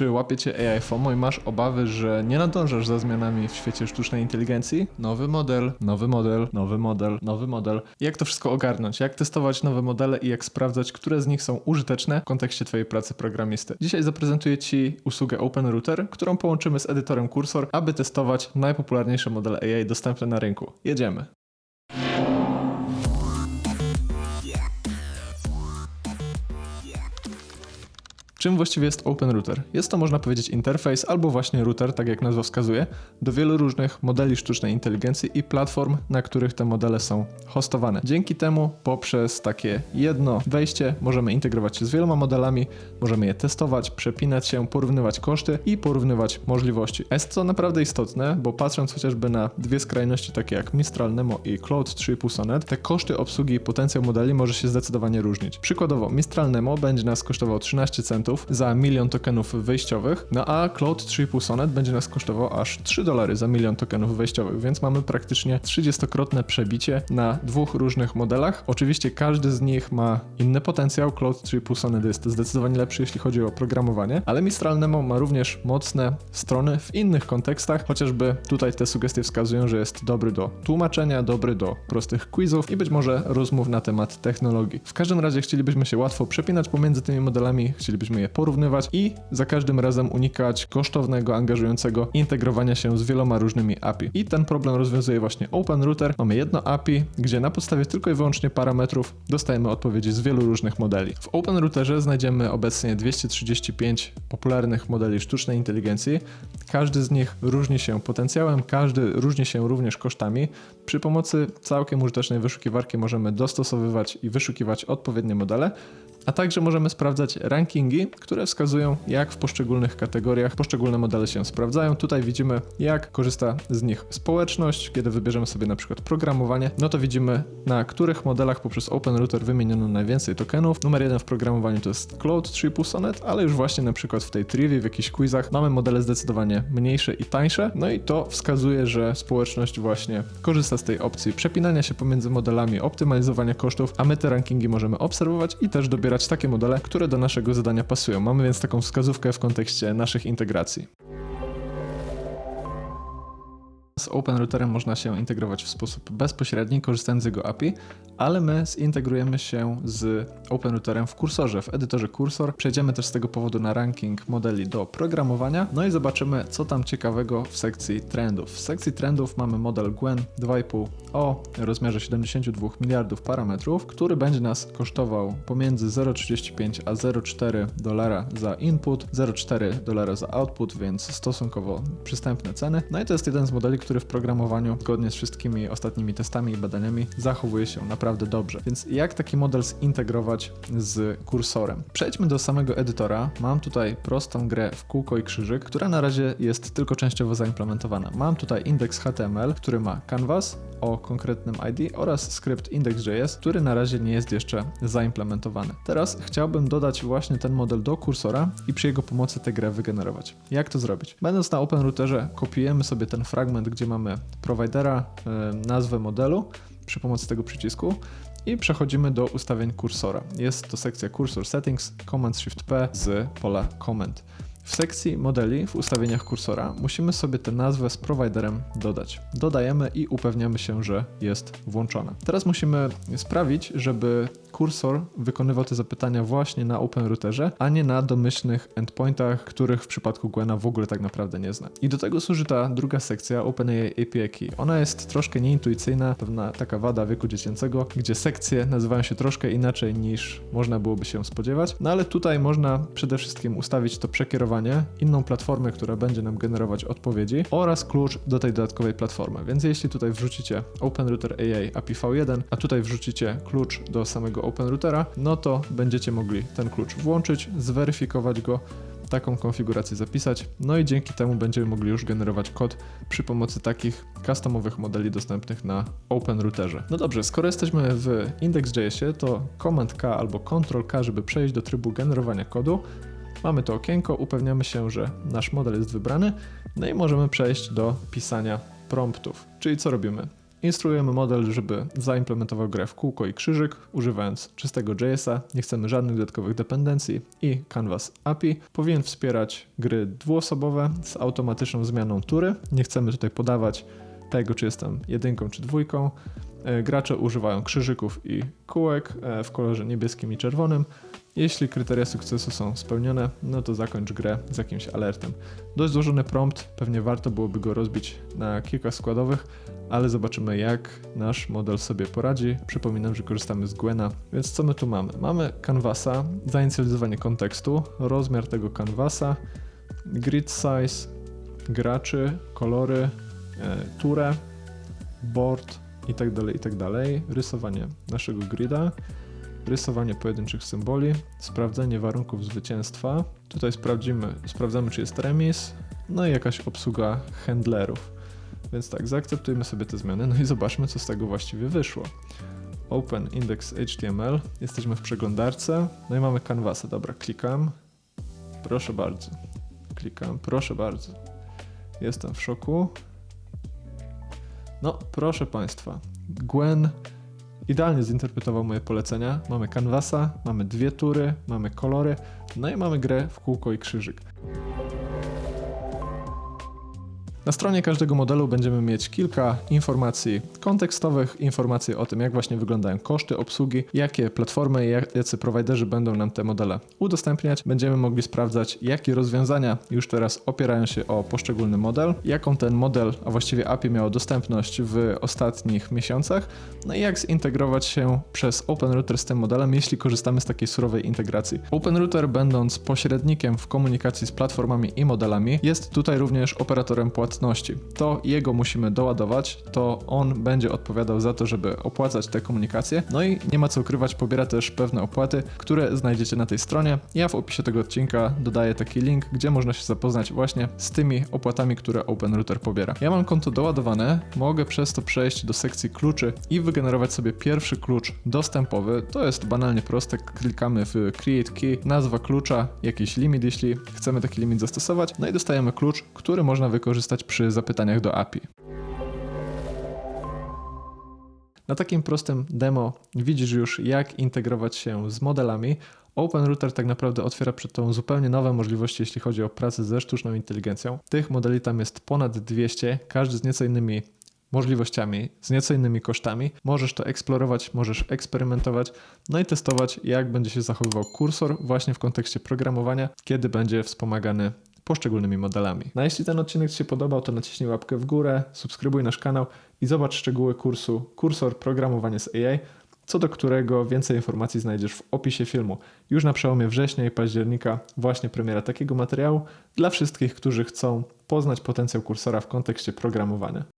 Czy łapie cię AI FOMO i masz obawy, że nie nadążasz za zmianami w świecie sztucznej inteligencji? Nowy model, nowy model, nowy model, nowy model. Jak to wszystko ogarnąć? Jak testować nowe modele i jak sprawdzać, które z nich są użyteczne w kontekście twojej pracy programisty? Dzisiaj zaprezentuję ci usługę OpenRouter, którą połączymy z edytorem Cursor, aby testować najpopularniejsze modele AI dostępne na rynku. Jedziemy. Czym właściwie jest OpenRouter? Jest to, można powiedzieć, interfejs albo właśnie router, tak jak nazwa wskazuje, do wielu różnych modeli sztucznej inteligencji i platform, na których te modele są hostowane. Dzięki temu, poprzez takie jedno wejście, możemy integrować się z wieloma modelami, możemy je testować, przepinać się, porównywać koszty i porównywać możliwości. Jest to naprawdę istotne, bo patrząc chociażby na dwie skrajności, takie jak Mistral Nemo i Cloud 3.5 Sonnet, te koszty obsługi i potencjał modeli może się zdecydowanie różnić. Przykładowo, Mistral Nemo będzie nas kosztował 13 centów, za milion tokenów wejściowych, no a Cloud 3.5 Sonnet będzie nas kosztował aż 3 dolary za milion tokenów wejściowych, więc mamy praktycznie 30-krotne przebicie na dwóch różnych modelach. Oczywiście każdy z nich ma inny potencjał. Cloud 3.5 Sonnet jest zdecydowanie lepszy, jeśli chodzi o programowanie, ale Mistral Nemo ma również mocne strony w innych kontekstach, chociażby tutaj te sugestie wskazują, że jest dobry do tłumaczenia, dobry do prostych quizów i być może rozmów na temat technologii. W każdym razie chcielibyśmy się łatwo przepinać pomiędzy tymi modelami, chcielibyśmy je porównywać i za każdym razem unikać kosztownego, angażującego integrowania się z wieloma różnymi API. I ten problem rozwiązuje właśnie OpenRouter. Mamy jedno API, gdzie na podstawie tylko i wyłącznie parametrów dostajemy odpowiedzi z wielu różnych modeli. W OpenRouterze znajdziemy obecnie 235 popularnych modeli sztucznej inteligencji. Każdy z nich różni się potencjałem, każdy różni się również kosztami. Przy pomocy całkiem użytecznej wyszukiwarki możemy dostosowywać i wyszukiwać odpowiednie modele, a także możemy sprawdzać rankingi, które wskazują, jak w poszczególnych kategoriach poszczególne modele się sprawdzają. Tutaj widzimy, jak korzysta z nich społeczność. Kiedy wybierzemy sobie na przykład programowanie, no to widzimy, na których modelach poprzez OpenRouter wymieniono najwięcej tokenów. Numer jeden w programowaniu to jest Cloud 3.5 Sonnet, ale już właśnie na przykład w tej trivii, w jakichś quizach mamy modele zdecydowanie mniejsze i tańsze. No i to wskazuje, że społeczność właśnie korzysta z tej opcji przepinania się pomiędzy modelami, optymalizowania kosztów, a my te rankingi możemy obserwować i też dobierać takie modele, które do naszego zadania pasują. Mamy więc taką wskazówkę w kontekście naszych integracji. Z OpenRouterem można się integrować w sposób bezpośredni, korzystając z jego API, ale my zintegrujemy się z OpenRouterem w kursorze, w edytorze Cursor. Przejdziemy też z tego powodu na ranking modeli do programowania, no i zobaczymy, co tam ciekawego w sekcji trendów. W sekcji trendów mamy model Gwen 2,5 o rozmiarze 72 miliardów parametrów, który będzie nas kosztował pomiędzy 0,35 a 0,4 dolara za input, 0,4 dolara za output, więc stosunkowo przystępne ceny. No i to jest jeden z modeli, który w programowaniu, zgodnie z wszystkimi ostatnimi testami i badaniami, zachowuje się naprawdę dobrze. Więc jak taki model zintegrować z kursorem? Przejdźmy do samego edytora. Mam tutaj prostą grę w kółko i krzyżyk, która na razie jest tylko częściowo zaimplementowana. Mam tutaj indeks HTML, który ma canvas, o konkretnym ID oraz skrypt index.js, który na razie nie jest jeszcze zaimplementowany. Teraz chciałbym dodać właśnie ten model do kursora i przy jego pomocy tę grę wygenerować. Jak to zrobić? Będąc na OpenRouterze kopiujemy sobie ten fragment, gdzie mamy providera, yy, nazwę modelu przy pomocy tego przycisku i przechodzimy do ustawień kursora. Jest to sekcja Cursor Settings, Command Shift P z pola Command. W sekcji modeli w ustawieniach kursora musimy sobie tę nazwę z providerem dodać. Dodajemy i upewniamy się, że jest włączona. Teraz musimy sprawić, żeby kursor wykonywał te zapytania właśnie na OpenRouterze, a nie na domyślnych endpointach, których w przypadku Gwena w ogóle tak naprawdę nie zna. I do tego służy ta druga sekcja OpenAI API Key. Ona jest troszkę nieintuicyjna, pewna taka wada wieku dziecięcego, gdzie sekcje nazywają się troszkę inaczej niż można byłoby się spodziewać, no ale tutaj można przede wszystkim ustawić to przekierowanie, inną platformę, która będzie nam generować odpowiedzi oraz klucz do tej dodatkowej platformy. Więc jeśli tutaj wrzucicie OpenRouter AI API V1, a tutaj wrzucicie klucz do samego OpenRoutera, no to będziecie mogli ten klucz włączyć, zweryfikować go, taką konfigurację zapisać, no i dzięki temu będziemy mogli już generować kod przy pomocy takich customowych modeli dostępnych na OpenRouterze. No dobrze, skoro jesteśmy w index.jsie, to Command K albo Ctrl K, żeby przejść do trybu generowania kodu, Mamy to okienko, upewniamy się, że nasz model jest wybrany, no i możemy przejść do pisania promptów. Czyli co robimy? Instruujemy model, żeby zaimplementował grę w kółko i krzyżyk, używając czystego JS-a. Nie chcemy żadnych dodatkowych dependencji i Canvas API. Powinien wspierać gry dwuosobowe z automatyczną zmianą tury. Nie chcemy tutaj podawać tego, czy jestem jedynką czy dwójką. E, Gracze używają krzyżyków i kółek e, w kolorze niebieskim i czerwonym. Jeśli kryteria sukcesu są spełnione, no to zakończ grę z jakimś alertem. Dość złożony prompt, pewnie warto byłoby go rozbić na kilka składowych, ale zobaczymy jak nasz model sobie poradzi. Przypominam, że korzystamy z Gwena, więc co my tu mamy? Mamy canvasa, zainicjalizowanie kontekstu, rozmiar tego canvasa, grid size, graczy, kolory, e, turę, board i tak dalej, i tak. Rysowanie naszego grida, rysowanie pojedynczych symboli, sprawdzenie warunków zwycięstwa. Tutaj sprawdzimy, sprawdzamy, czy jest remis, no i jakaś obsługa handlerów. Więc tak, zaakceptujmy sobie te zmiany, no i zobaczmy, co z tego właściwie wyszło. Open index HTML, jesteśmy w przeglądarce, no i mamy canvasę. Dobra, klikam. Proszę bardzo. Klikam, proszę bardzo. Jestem w szoku. No, proszę Państwa, Gwen idealnie zinterpretował moje polecenia. Mamy canvasa, mamy dwie tury, mamy kolory, no i mamy grę w kółko i krzyżyk. Na stronie każdego modelu będziemy mieć kilka informacji kontekstowych, informacji o tym, jak właśnie wyglądają koszty obsługi, jakie platformy i jacy prowajderzy będą nam te modele udostępniać. Będziemy mogli sprawdzać, jakie rozwiązania już teraz opierają się o poszczególny model, jaką ten model, a właściwie API miało dostępność w ostatnich miesiącach, no i jak zintegrować się przez OpenRouter z tym modelem, jeśli korzystamy z takiej surowej integracji. OpenRouter, będąc pośrednikiem w komunikacji z platformami i modelami, jest tutaj również operatorem płatności. To jego musimy doładować, to on będzie odpowiadał za to, żeby opłacać te komunikacje. No i nie ma co ukrywać, pobiera też pewne opłaty, które znajdziecie na tej stronie. Ja w opisie tego odcinka dodaję taki link, gdzie można się zapoznać właśnie z tymi opłatami, które OpenRouter pobiera. Ja mam konto doładowane, mogę przez to przejść do sekcji kluczy i wygenerować sobie pierwszy klucz dostępowy. To jest banalnie proste, klikamy w Create Key, nazwa klucza, jakiś limit, jeśli chcemy taki limit zastosować, no i dostajemy klucz, który można wykorzystać przy zapytaniach do API. Na takim prostym demo widzisz już, jak integrować się z modelami. OpenRouter tak naprawdę otwiera przed tą zupełnie nowe możliwości, jeśli chodzi o pracę ze sztuczną inteligencją. Tych modeli tam jest ponad 200, każdy z nieco innymi możliwościami, z nieco innymi kosztami. Możesz to eksplorować, możesz eksperymentować, no i testować, jak będzie się zachowywał kursor właśnie w kontekście programowania, kiedy będzie wspomagany poszczególnymi modelami. No a jeśli ten odcinek Ci się podobał, to naciśnij łapkę w górę, subskrybuj nasz kanał i zobacz szczegóły kursu Kursor Programowanie z AI, co do którego więcej informacji znajdziesz w opisie filmu. Już na przełomie września i października właśnie premiera takiego materiału dla wszystkich, którzy chcą poznać potencjał kursora w kontekście programowania.